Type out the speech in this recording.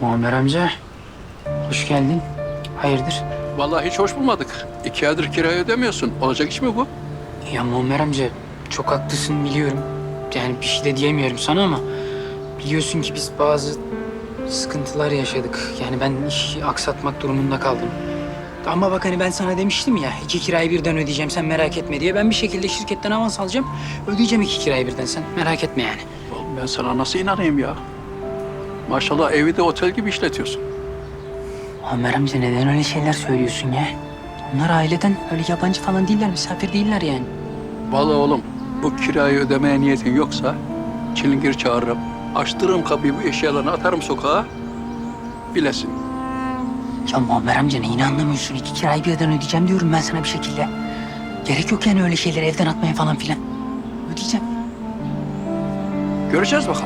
Muammer amca, hoş geldin. Hayırdır? Vallahi hiç hoş bulmadık. İki aydır kirayı ödemiyorsun. Olacak iş mi bu? Ya Muammer amca, çok haklısın biliyorum. Yani bir şey de diyemiyorum sana ama... Biliyorsun ki biz bazı sıkıntılar yaşadık. Yani ben işi aksatmak durumunda kaldım. Ama bak hani ben sana demiştim ya, iki kirayı birden ödeyeceğim sen merak etme diye. Ben bir şekilde şirketten avans alacağım. Ödeyeceğim iki kirayı birden sen merak etme yani. Oğlum ben sana nasıl inanayım ya? Maşallah evi de otel gibi işletiyorsun. Muammer amca neden öyle şeyler söylüyorsun ya? Onlar aileden öyle yabancı falan değiller, misafir değiller yani. Vallahi oğlum bu kirayı ödemeye niyetin yoksa çilingir çağırırım. Açtırırım kapıyı bu eşyalarını atarım sokağa. Bilesin. Ya Muammer amca neyini anlamıyorsun? İki kirayı birden ödeyeceğim diyorum ben sana bir şekilde. Gerek yok yani öyle şeyleri evden atmaya falan filan. Ödeyeceğim. Göreceğiz bakalım.